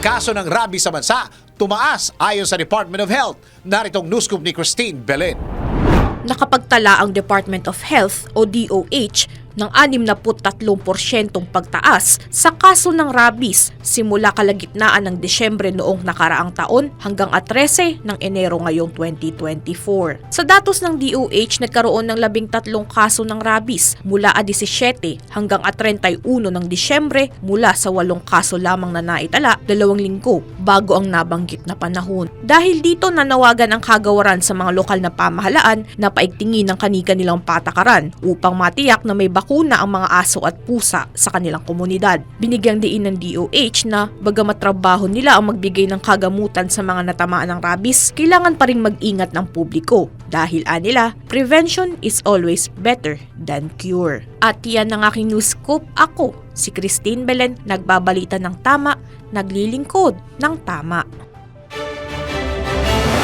kaso ng rabies sa bansa tumaas ayon sa Department of Health. Naritong news ni Christine Belen. Nakapagtala ang Department of Health o DOH ng 63% pagtaas sa kaso ng rabies simula kalagitnaan ng Desyembre noong nakaraang taon hanggang at 13 ng Enero ngayong 2024. Sa datos ng DOH, nagkaroon ng 13 kaso ng rabies mula a 17 hanggang at 31 ng Disyembre mula sa 8 kaso lamang na naitala dalawang linggo bago ang nabanggit na panahon. Dahil dito nanawagan ang kagawaran sa mga lokal na pamahalaan na paigtingin ang kanika nilang patakaran upang matiyak na may bakuna ang mga aso at pusa sa kanilang komunidad. Binigyang diin ng DOH na bagamat trabaho nila ang magbigay ng kagamutan sa mga natamaan ng rabies, kailangan pa rin mag-ingat ng publiko dahil anila, prevention is always better than cure. At yan ang aking news scoop. Ako, si Christine Belen, nagbabalita ng tama, naglilingkod ng tama.